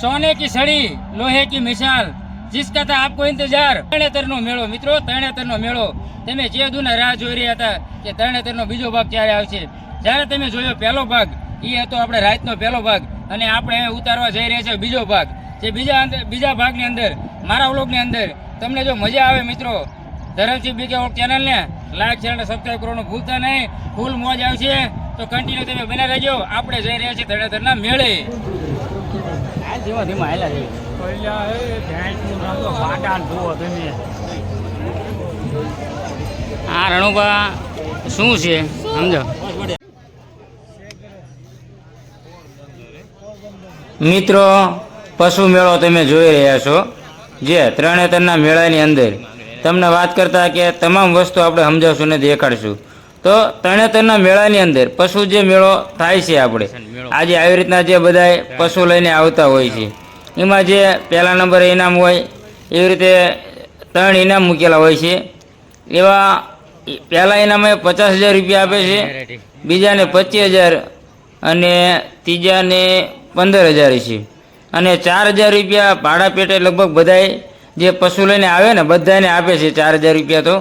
સોને કી સડી લોહે કી મિસાલ જિસકા તા આપકો ઇંતજાર. તરણેતરનો મેળો, મિત્રો તરણેતરનો મેળો. તમે જે દુના રાહ જોઈ રહ્યા હતા કે તરણેતરનો બીજો ભાગ ક્યારે આવશે? જ્યારે તમે જોયો પહેલો ભાગ એ હતો આપણે રાતનો પહેલો ભાગ અને આપણે હવે ઉતારવા જઈ રહ્યા છીએ બીજો ભાગ. જે બીજા બીજા ભાગની અંદર, મારા વ્લોગની અંદર, તમને જો મજા આવે મિત્રો, ધરમસિંહ બીકે ઓળ ચેનલને લાઈક શેર અને સબસ્ક્રાઈબ કરવાનું ભૂલતા નહીં. ફૂલ મોજ આવશે. તો કન્ટિન્યુ તમે બના રહેજો. આપણે જઈ રહ્યા છીએ તરણેતરના મેળે. ધીમા ધીમા હાલ્યા જઈએ આ રણુબા શું છે? સમજો. મિત્રો, પશુ મેળો તમે જોઈ રહ્યા છો, જે ત્રણેતરના મેળાની અંદર. તમને વાત કરતા કે તમામ વસ્તુ આપણે સમજાવશું ને દેખાડશું. તો તરણેતરના મેળાની અંદર પશુ જે મેળો થાય છે આપણે, આજે આવી રીતના જે બધા પશુ લઈને આવતા હોય છે. એમાં જે પહેલા નંબરે ઇનામ હોય, એવી રીતે ત્રણ ઇનામ મૂકેલા હોય છે. એવા પહેલા ઇનામે પચાસ હજાર રૂપિયા આપે છે, બીજાને પચીસ હજાર અને ત્રીજાને પંદર હજાર છે. અને ચાર હજાર રૂપિયા ભાડા પેટે લગભગ બધાય જે પશુ લઈને આવે ને બધાને આપે છે ચાર હજાર રૂપિયા તો.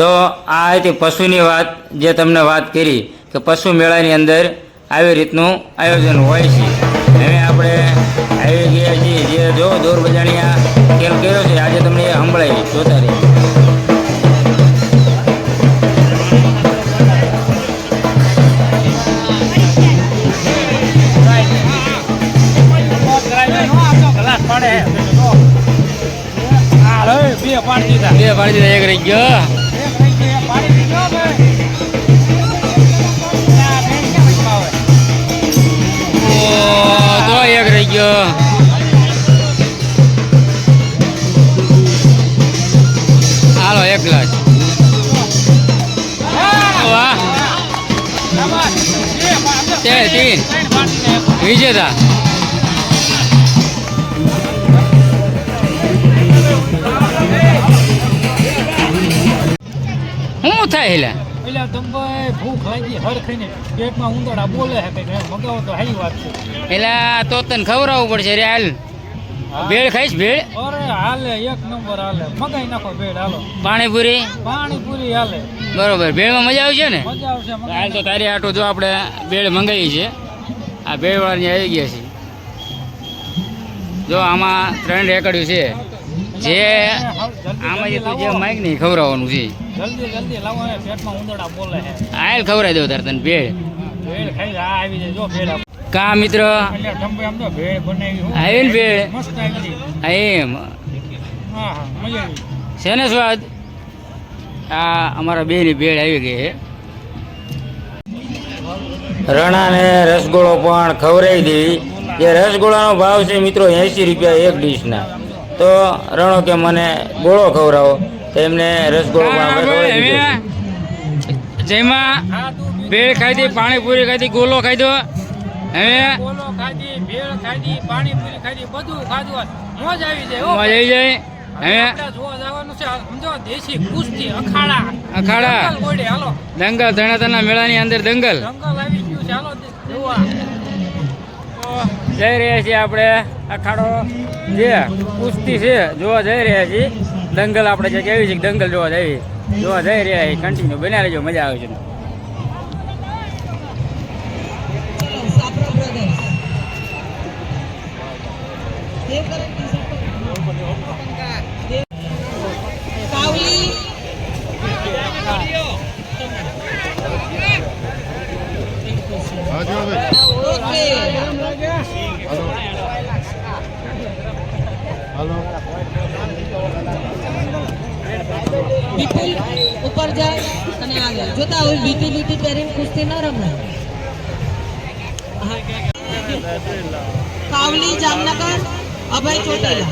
તો આ હતી પશુની વાત, જે તમને વાત કરી કે પશુ મેળાની અંદર આવી રીતનું આયોજન હોય છે. હવે આપણે આવી ગયા છીએ. જે જો દોર બજાણિયા શું થાય એટલે એટલે તમે ભૂખ લાગી હરખઈને પેટમાં ઉંદરા બોલે છે કે મગાવો તો સારી વાત છે. એટલે તો તને ખવડાવવું પડશે રે હાલ. ભેળ ખાઈશ ભેળ? અરે હાલે એક નંબર હાલે. મગાઈ નાખો ભેળ હાલો. પાણીપુરી? પાણીપુરી હાલે. બરોબર. ભેળમાં મજા આવશે ને? મજા આવશે હાલ તો તારી આટો જો આપણે ભેળ મંગાવી છે. આ ભેળવાળાની આવી ગયા છે. જો આમાં ત્રણ રેકડ્યું છે. જે આમાં જે તું જે માઇક નહીં ખવડાવવાનું છે. જલ્દી જલ્દી લાવો ને પેટમાં ઉંદરડા બોલે છે. આયલ ખવડાવી દઉં તાર તને ભેળ. ભેળ ખાઈ જા આવી જાય જો ભેળ કા મિત્ર? આવી ને ભેળ? આ એમ. છે ને સ્વાદ? આ અમારા બેની ભેળ આવી ગઈ છે. રણાને રસગોળો પણ ખવરાઈ દેવી એ રસગોળાનો ભાવ છે મિત્રો એસી રૂપિયા એક ડીશના. તો રણો કે મને ગોળો ખવડાવો. તો એમને છે. જેમાં ભેળ ખાઈ દી પાણીપુરી ખાઈ દી ગોલો દો. હવે બોલો ખાધી ભેળ ખાધી પાણીપુરી ખાધી બધું ખાધું મોજ આવી જાય હો. આવી જાય. હવે હવે આપણે જોવા જવાનું છે આ સમજો દેશી કુસ્તી અખાડા. અખાડા. દંગલ ગોળે, હાલો. દંગલ ધણાતરના મેળાની અંદર દંગલ. દંગલ આવી ગયું છે હાલો જોવા. તો જઈ રહ્યા છીએ આપણે અખાડો. જે કુસ્તી છે જોવા જઈ રહ્યા છીએ. દંગલ આપણે જે કેવી છે દંગલ જોવા જઈએ. જોવા જઈ રહ્યા કન્ટિન્યુ બન્યા રહેજો. મજા આવે છે. કાવલી વિપુલ ઉપર જાય અને આગળ. જોતા હોય લીટી લીટી પહેરીને કુસ્તી ન રમાય હા. કાવલી, જામનગર, અભય ચોટીલા.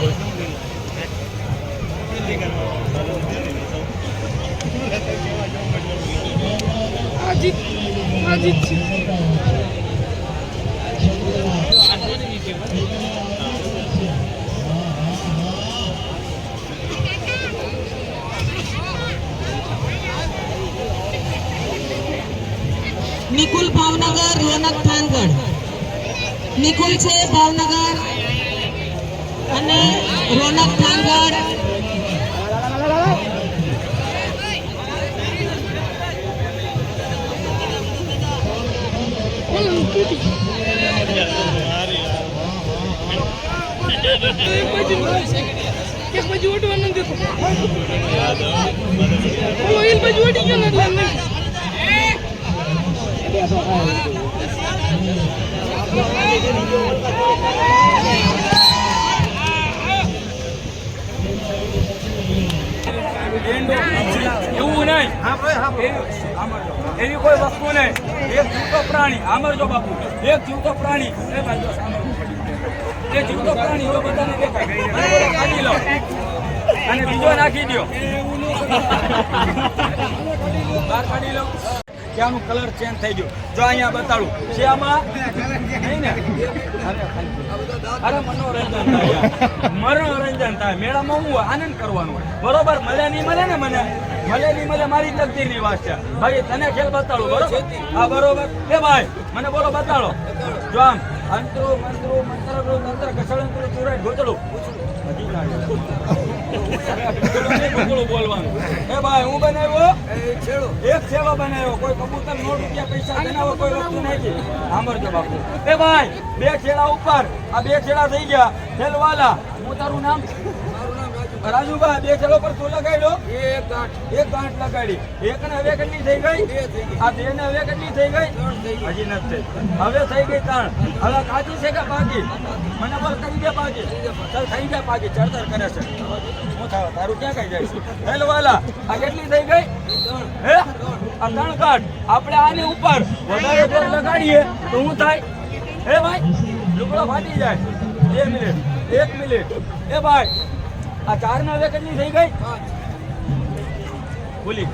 નિકુલ ભાવનગર, રોનક થાનગઢ. નિકુલ છે ભાવનગર. અને રોનક થાનગઢ. એક બાજુ ઓટવા નથી દેતો ઓલો બાજુ ગયો ને એટલે એમ નહીં. એવું નહીં એવી- કોઈ વસ્તુ નહીં એક જીવતો પ્રાણી આમરજો બાપુ એક જીવતો પ્રાણી એ જીવતો પ્રાણી એવો બધાને દેખાય કાઢી લો અને બીજો નાખી દો બહાર કાઢી લો. કે આનું કલર ચેન્જ થઈ ગયો? જો અહીંયા બતાડું. છે આમાં નહીં ને? અરે મનોરંજન થાય મનોરંજન થાય. મેળામાં હું આનંદ કરવાનો બરોબર? મળે નહીં મળે ને મને? મળે નહીં મળે મારી તકદીરની વાત છે. ભાઈ તને ખેલ બતાડું બરોબર? હા બરોબર. એ ભાઈ મને બોલો બતાડો. જો આમ. અંતરો મંત્રો મંત્ર તંત્ર કસળંત્ર ચુરાઈ ગોચડું હજી બોલવાનું. એ ભાઈ હું બનાવ્યો? એક સેવા બનાવ્યો. કોઈ કબૂતર નો રૂપિયા પૈસા બનાવો કોઈ વસ્તુ નથી સાંભળજો બાપુ. એ ભાઈ, બે છેડા ઉપર. આ બે છેડા થઈ ગયા. ખેલવાલા હું તારું નામ રાજુભાઈ બે ચલો પર તું લગાડ્યો? એક ગાંઠ. એક ગાંઠ લગાડી. એક ને હવે કેટલી થઈ ગઈ? આ બે ને હવે કેટલી થઈ ગઈ? હજી નથી હવે થઈ ગઈ ત્રણ. હવે કાચી છે કે પાકી? મને બોલ કરી દે પાકી? ચાલ થઈ ગયા પાકી. ચડતર કરે છે. શું થાય તારું ક્યાં કઈ જાય છે? હેલવાલા આ કેટલી થઈ ગઈ? હે? આ ત્રણ કાઢ આપણે આની ઉપર વધારે જોર લગાડીએ તો શું થાય? હે ભાઈ? લુગડો ફાટી જાય. બે મિનિટ. એક મિનિટ. એ ભાઈ આ ચાર ને હવે કેટલી થઈ ગઈ? ખુલી.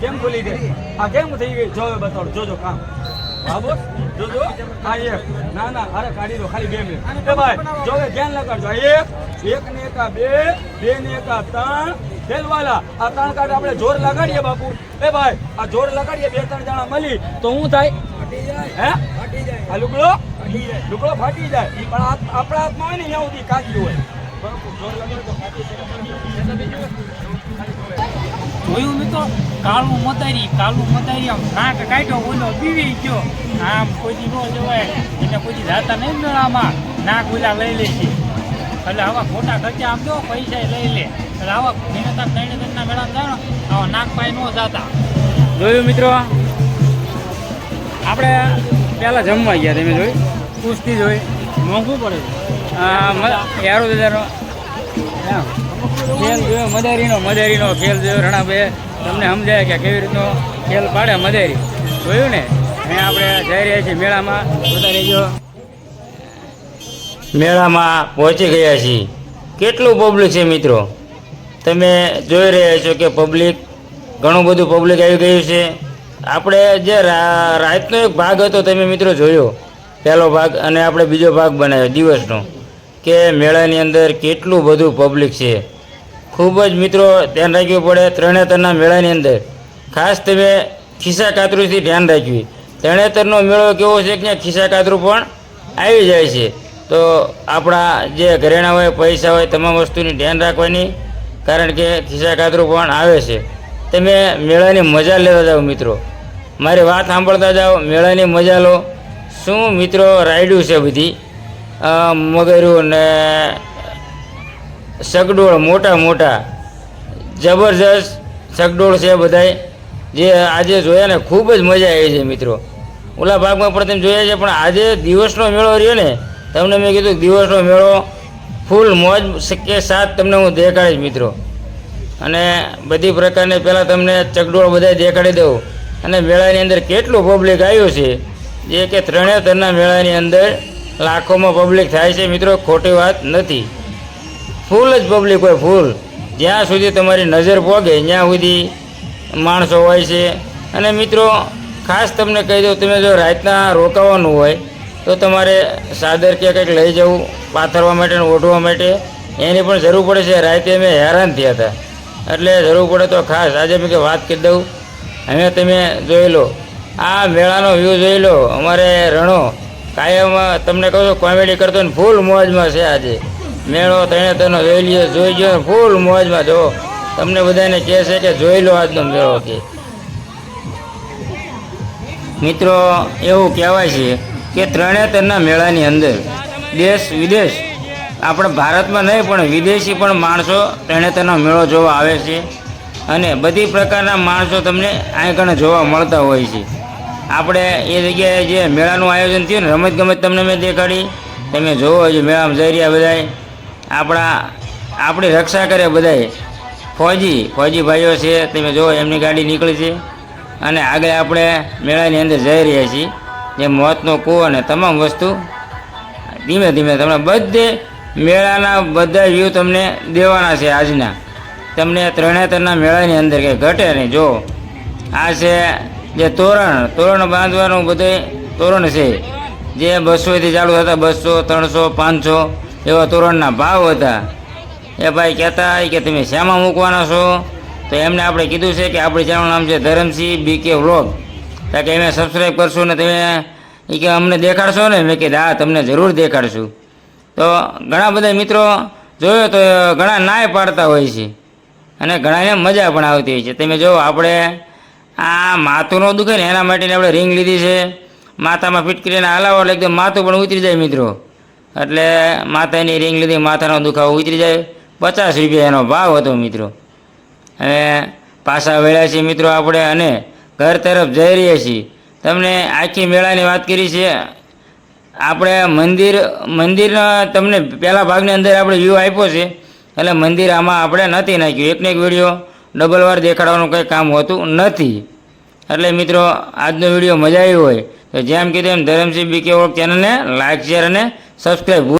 કેમ ખુલી ગઈ આ કેમ થઈ ગઈ? જો હવે જોજો કામ. હા જોજો. આ એક. ના ના અરે કાઢી દો ખાલી બે મિનિટ. એ ભાઈ જો ધ્યાન લગાડજો. એક એક ને એક બે બે ને એક ત્રણ. ખેલવાલા આ ત્રણ કાઢ આપણે જોર લગાડીએ બાપુ. એ ભાઈ આ જોર લગાડીએ બે ત્રણ જણા મળી તો શું થાય? હે? આ લુગડો? લુગડો ફાટી જાય. પણ આપણા હાથમાં હોય ને સુધી કાચી હોય. જોયું મિત્રો? કાળું મતારી કાળું મતારી આમ નાક કાઢ્યો બોલો પીવી ગયો. આમ કોઈ નો જવાય એટલે કોઈ જાતા નહીં મેળામાં નાક ઓલા લઈ લે છે. એટલે આવા ખોટા ખર્ચા આમ દો પૈસા લઈ લે. એટલે આવા મહેનત ત્રણે ત્રણના મેળા જાય આવા નાક પાય નો જાતા. જોયું મિત્રો? આપણે પહેલાં જમવા ગયા તમે જોઈ કુસ્તી જોઈ. મોંઘું પડે હા યારો દાદાનો ખેલ જોયો, મદારીનો મદારીનો ખેલ જોયો રણાભાઈ તમને સમજાય કે કેવી રીતનો ખેલ પાડે મદારી. જોયું ને? અહીંયા આપણે જઈ રહ્યા છીએ મેળામાં. જોતા રહેજો. મેળામાં પહોંચી ગયા છીએ. કેટલું પબ્લિક છે મિત્રો? તમે જોઈ રહ્યા છો કે પબ્લિક ઘણું બધું પબ્લિક આવી ગયું છે. આપણે જે રાતનો એક ભાગ હતો, તમે મિત્રો જોયો. પહેલો ભાગ અને આપણે બીજો ભાગ બનાવ્યો, દિવસનો. કે મેળાની અંદર કેટલું બધું પબ્લિક છે. ખૂબ જ મિત્રો ધ્યાન રાખવું પડે તરણેતરના મેળાની અંદર. ખાસ તમે ખિસ્સા કાતરુંથી ધ્યાન રાખવી. તરણેતરનો મેળો કેવો છે કે ત્યાં ખિસ્સા કાતરું પણ આવી જાય છે. તો આપણા જે ઘરેણા હોય, પૈસા હોય, તમામ વસ્તુની ધ્યાન રાખવાની, કારણ કે ખિસ્સા કાતરું પણ આવે છે. તમે મેળાની મજા લેતા જાઓ મિત્રો. મારી વાત સાંભળતા જાઓ, મેળાની મજા લો. શું મિત્રો રાયડું છે બધી? મગરું ને સગડોળ, મોટા મોટા. જબરજસ્ત સગડોળ છે બધાય. જે આજે જોયા ને ખૂબ જ મજા આવી છે મિત્રો. ઓલા ભાગમાં પણ તમે જોયા છે, પણ આજે દિવસનો મેળો રહ્યો ને, તમને મેં કીધું દિવસનો મેળો ફૂલ મોજ કે સાથ તમને હું દેખાડીશ મિત્રો. અને બધી પ્રકારની પહેલાં તમને ચકડોળ બધા દેખાડી દઉં. અને મેળાની અંદર કેટલું પબ્લિક આવ્યું છે. જે કે ત્રણેતરના મેળાની અંદર લાખોમાં પબ્લિક થાય છે. મિત્રો, ખોટી વાત નથી. ફૂલ જ પબ્લિક હોય, ફૂલ. જ્યાં સુધી તમારી નજર પોગે, ત્યાં સુધી માણસો હોય છે. અને મિત્રો, ખાસ તમને કહી દઉં, તમે જો રાતના રોકાવાનું હોય, તો તમારે સાદર કે કંઈક લઈ જવું, પાથરવા માટે ઓઢવા માટે. એની પણ જરૂર પડે છે. રાતે અમે હેરાન થયા હતા. એટલે જરૂર પડે તો ખાસ આજે મેં વાત કરી દઉં. હવે તમે જોઈ લો આ મેળાનો વ્યૂ જોઈ લો. અમારે રણો કાયમ તમને કહું છું કોમેડી કરતો ને ફૂલ મોજમાં છે આજે. મેળો તણે તેનો જોઈ લ્યો, જોઈ ગયો ફૂલ મોજમાં. જો, તમને બધાને કહે છે કે જોઈ લો આજનો મેળો કે. મિત્રો, એવું કહેવાય છે કે ત્રણેતરના મેળાની અંદર દેશ વિદેશ, આપણે ભારતમાં નહીં, પણ વિદેશી પણ માણસો ત્રણેતરનો મેળો જોવા આવે છે. અને બધી પ્રકારના માણસો તમને અહીં જોવા મળતા હોય છે. આપણે એ જગ્યાએ જે મેળાનું આયોજન થયું ને રમત ગમત તમને મેં દેખાડી. તમે જોવો હજી મેળામાં જઈ રહ્યા બધાય. આપણા, આપણી રક્ષા કરે બધાય. ફૌજી, ફોજી ભાઈઓ છે, તમે જોવો એમની ગાડી નીકળી છે. અને આગળ આપણે મેળાની અંદર જઈ રહ્યા છીએ. જે મોતનો કૂવો અને તમામ વસ્તુ. ધીમે ધીમે તમને બધે મેળાના બધા વ્યૂ તમને દેવાના છે આજના. તમને ત્રણેતરના મેળાની અંદર કંઈ ઘટે નહીં. જો આ છે જે તોરણ તોરણ બાંધવાનું બધે તોરણ છે. જે બસોથી ચાલુ હતા બસો, ત્રણસો, પાંચસો એવા તોરણના ભાવ હતા. એ ભાઈ કહેતા કે તમે શામાં મૂકવાના છો? તો એમને આપણે કીધું છે કે આપણી ચેનલ નામ છે ધરમસિંહ બીકે વ્લોગ કારણ કે એમે સબસ્ક્રાઈબ કરશો ને તમે એ કે અમને દેખાડશો ને? મેં કીધું, હા, તમને જરૂર દેખાડશું. તો ઘણા બધા મિત્રો જોયો તો ઘણા નાય પાડતા હોય છે. અને ઘણાને મજા પણ આવતી હોય છે. તમે જો આપણે આ માથું ન દુખે ને એના માટેની આપણે રિંગ લીધી છે. માથામાં ફિટકરીને હલાવો એટલે એકદમ માથું પણ ઉતરી જાય મિત્રો. એટલે માથાની રિંગ લીધી, માથાનો દુખાવો ઉતરી જાય. પચાસ રૂપિયા એનો ભાવ હતો મિત્રો. અને પાછા વેળ્યા છીએ મિત્રો આપણે અને ઘર તરફ જઈ રહ્યા છીએ. તમને આખી મેળાની વાત કરી છે. આપણે મંદિર, મંદિરના તમને પહેલા ભાગની અંદર આપણે વ્યૂ આપ્યો છે. એટલે મંદિર આમાં આપણે નથી નાખ્યું. એકને એક વીડિયો ડબલ વાર દેખાડવાનું કંઈ કામ હોતું નથી. એટલે મિત્રો, આજનો વીડિયો મજા આવી હોય તો જેમ કીધું એમ ધરમસિંહ બીકે ઓળખ ચેનલને લાઇક શેર અને સબસ્ક્રાઈબ